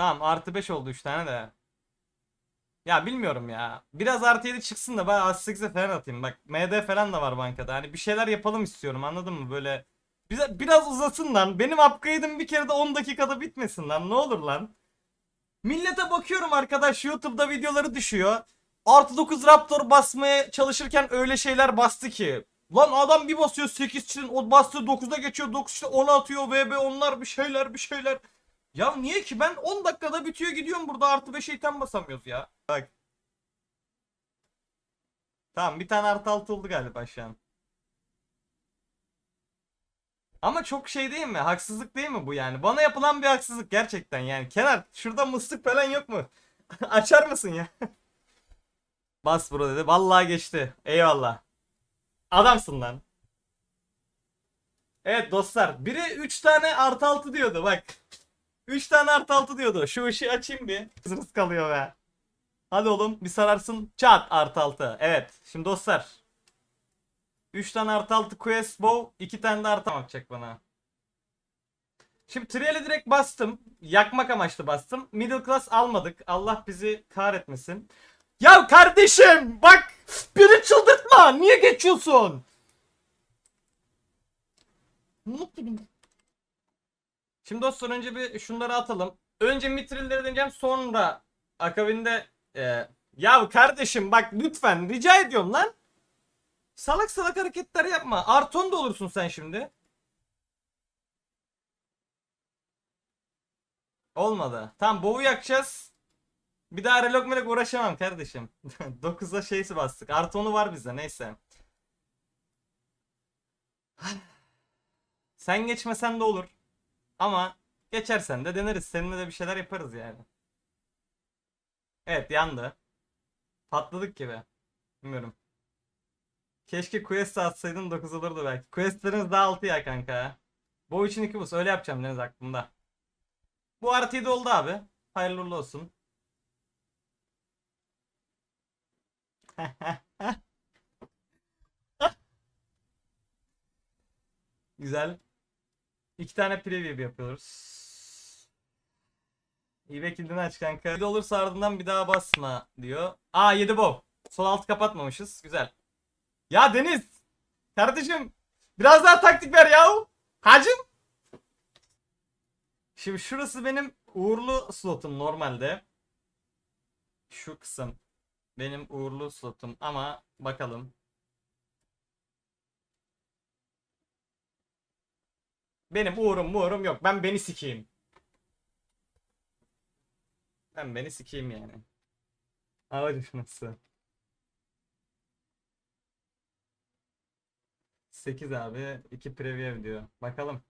Tamam artı 5 oldu 3 tane de. Ya bilmiyorum ya. Biraz artı 7 çıksın da ben artı 8'e falan atayım. Bak MD falan da var bankada. Hani bir şeyler yapalım istiyorum anladın mı? Böyle bize biraz uzasın lan. Benim upgrade'im bir kere de 10 dakikada bitmesin lan. Ne olur lan. Millete bakıyorum arkadaş YouTube'da videoları düşüyor. Artı 9 Raptor basmaya çalışırken öyle şeyler bastı ki. Lan adam bir basıyor 8 için o bastığı 9'a geçiyor 9 işte 10 atıyor VB onlar bir şeyler bir şeyler. Ya niye ki ben 10 dakikada bitiyor gidiyorum burada artı 5 item basamıyoruz ya. Bak. Tamam bir tane artı 6 oldu galiba şu an. Ama çok şey değil mi? Haksızlık değil mi bu yani? Bana yapılan bir haksızlık gerçekten yani. Kenar şurada mıslık falan yok mu? Açar mısın ya? Bas bro dedi. Vallahi geçti. Eyvallah. Adamsın lan. Evet dostlar. Biri 3 tane artı 6 diyordu bak. 3 tane artı 6 diyordu. Şu ışığı açayım bir. Kızınız kalıyor be. Hadi oğlum bir sararsın. Çat artı 6. Evet. Şimdi dostlar. 3 tane artı 6 quest bow. 2 tane de artı bakacak bana. Şimdi trial'e direkt bastım. Yakmak amaçlı bastım. Middle class almadık. Allah bizi kahretmesin. Ya kardeşim bak beni çıldırtma. Niye geçiyorsun? Şimdi dostlar önce bir şunları atalım. Önce mitrilleri deneyeceğim sonra akabinde e, ya kardeşim bak lütfen rica ediyorum lan. Salak salak hareketler yapma. Arton da olursun sen şimdi. Olmadı. Tamam boğu yakacağız. Bir daha relok melok uğraşamam kardeşim. 9'a şeysi bastık. Arton'u var bizde neyse. Sen geçmesen de olur. Ama geçersen de deneriz. Seninle de bir şeyler yaparız yani. Evet yandı. Patladık gibi. Bilmiyorum. Keşke quest atsaydın 9 olurdu belki. Questlerimiz daha 6 ya kanka. Bu için 2 bus. Öyle yapacağım Deniz aklımda. Bu 7 oldu abi. Hayırlı olsun. Güzel. İki tane preview yapıyoruz. İyi bekildin aç kanka. 7 olursa ardından bir daha basma diyor. Aa 7 bow. Sol altı kapatmamışız. Güzel. Ya Deniz. Kardeşim. Biraz daha taktik ver yahu. Hacım. Şimdi şurası benim uğurlu slotum normalde. Şu kısım benim uğurlu slotum ama bakalım. Benim uğurum uğurum yok. Ben beni sikeyim. Ben beni sikeyim yani. Hava düşması. 8 abi. 2 preview diyor. Bakalım.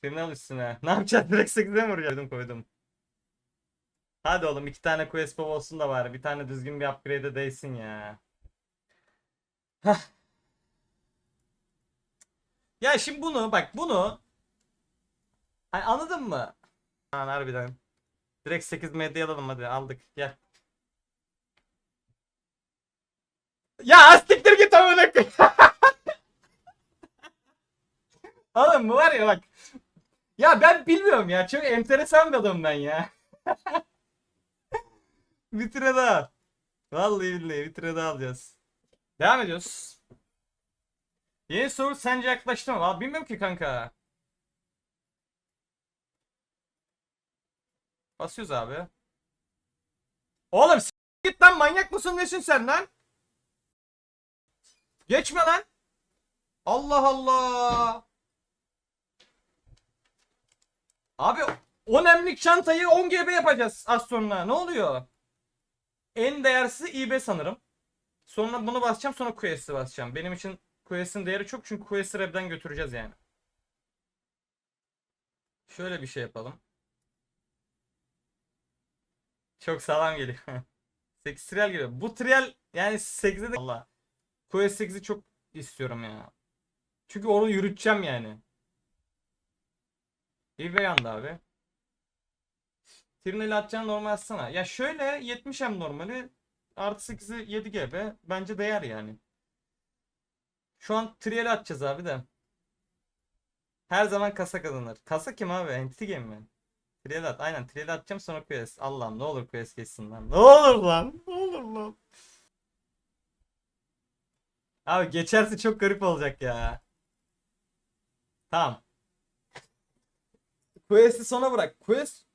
Final üstüne. Ne yapacağız? Direkt 8'e mi vuracağız? Koydum. Hadi oğlum iki tane quest olsun da bari. Bir tane düzgün bir upgrade'e değsin ya. Hah. Ya şimdi bunu bak bunu Hani anladın mı? Lan harbiden. Direkt 8 medya alalım hadi aldık gel. Ya siktir git amına. Oğlum bu var ya bak. Ya ben bilmiyorum ya. Çok enteresan bir adamım ben ya. bir tire daha. Vallahi billahi bir tire daha alacağız. Devam ediyoruz. Yeni soru sence yaklaştı mı? Abi bilmiyorum ki kanka. Basıyoruz abi. Oğlum git lan manyak mısın nesin sen lan? Geçme lan. Allah Allah. Abi 10 emlik çantayı 10 GB yapacağız az sonra. Ne oluyor? En değersiz IB sanırım. Sonra bunu basacağım sonra Quest'i basacağım. Benim için Quest'in değeri çok çünkü Quest'i Reb'den götüreceğiz yani. Şöyle bir şey yapalım. Çok sağlam geliyor. 8 trial geliyor. Bu trial yani 8'e de Allah. Quest 8'i çok istiyorum ya. Çünkü onu yürüteceğim yani. İyi yandı abi. Trinel'i atacağını normal atsana. Ya şöyle 70 hem normali artı 8'i 7 GB bence değer yani. Şu an trial'i atacağız abi de. Her zaman kasa kazanır. Kasa kim abi? Entity Game mi? Trial at. Aynen trial atacağım sonra quest. Allah'ım ne olur quest geçsin lan. Ne olur lan. Ne olur lan. Abi geçerse çok garip olacak ya. Tamam. Quest'i sona bırak. Quest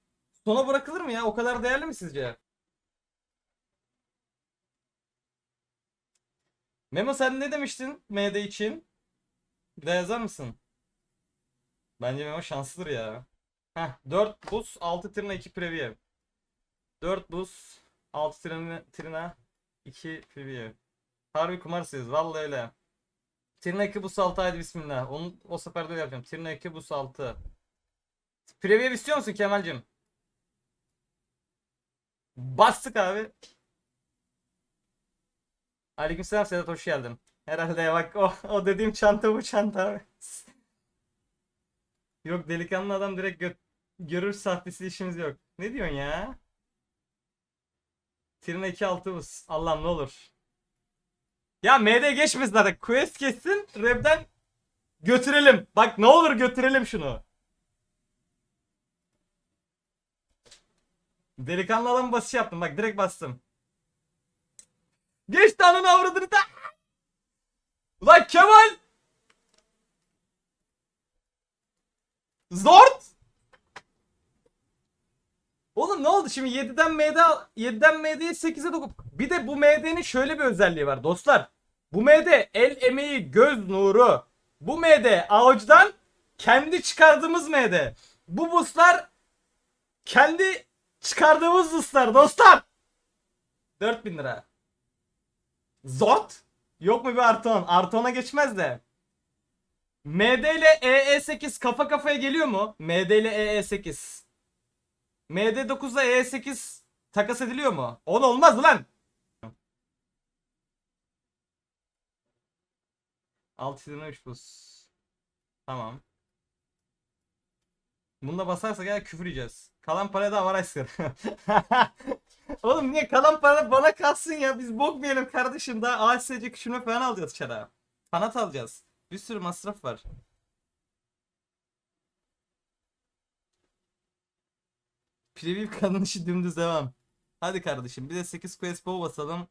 sona bırakılır mı ya? O kadar değerli mi sizce? Memo sen ne demiştin MD için? Bir daha yazar mısın? Bence Memo şanslıdır ya. Heh 4 buz 6 trina 2 preview. 4 buz 6 trina, trina 2 preview. Harbi kumarsıyız vallahi öyle. Trina 2 buz 6 haydi bismillah. Onu o sefer de yapacağım. Trina 2 buz 6. Preview istiyor musun Kemal'cim? Bastık abi. Aleykümselam Sedat hoş geldin. Herhalde bak o, o dediğim çanta bu çanta abi. Yok delikanlı adam direkt gö- görür sahtesi işimiz yok. Ne diyorsun ya? Trina 2 altı. Allah'ım ne olur. Ya MD geçmesin zaten. Quest geçsin. Reb'den götürelim. Bak ne olur götürelim şunu. Delikanlı adam basış yaptım. Bak direkt bastım. Geç tanrının avradını da. Ulan Kemal. Zort. Oğlum ne oldu şimdi 7'den MD 7'den MD'ye 8'e dokup bir de bu MD'nin şöyle bir özelliği var dostlar. Bu MD el emeği göz nuru. Bu MD avuçtan kendi çıkardığımız MD. Bu buslar kendi çıkardığımız buslar dostlar. 4000 lira. Zort? Yok mu bir artı 10? Artı 10'a geçmez de. MD ile EE8 kafa kafaya geliyor mu? MD ile EE8. MD9 ile EE8 takas ediliyor mu? 10 olmaz lan. 6 lira 3 buz. Tamam. Bunda basarsak ya küfür yiyeceğiz. Kalan para da var aşkım. Oğlum niye kalan para bana kalsın ya biz bok yiyelim kardeşim daha ASC küçülme falan alacağız çara. Kanat alacağız. Bir sürü masraf var. Preview kanın işi dümdüz devam. Hadi kardeşim bir de 8 quest bow basalım.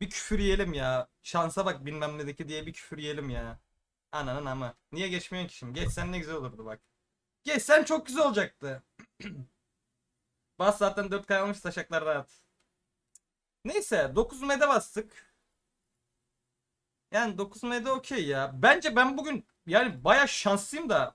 Bir küfür yiyelim ya. Şansa bak bilmem nedeki diye bir küfür yiyelim ya. Ananın ama. Niye geçmiyorsun ki şimdi? Geçsen ne güzel olurdu bak. Geçsen çok güzel olacaktı. Bas zaten 4 kalmış taşaklar rahat. Neyse 9 mede bastık. Yani 9 mede okey ya. Bence ben bugün yani baya şanslıyım da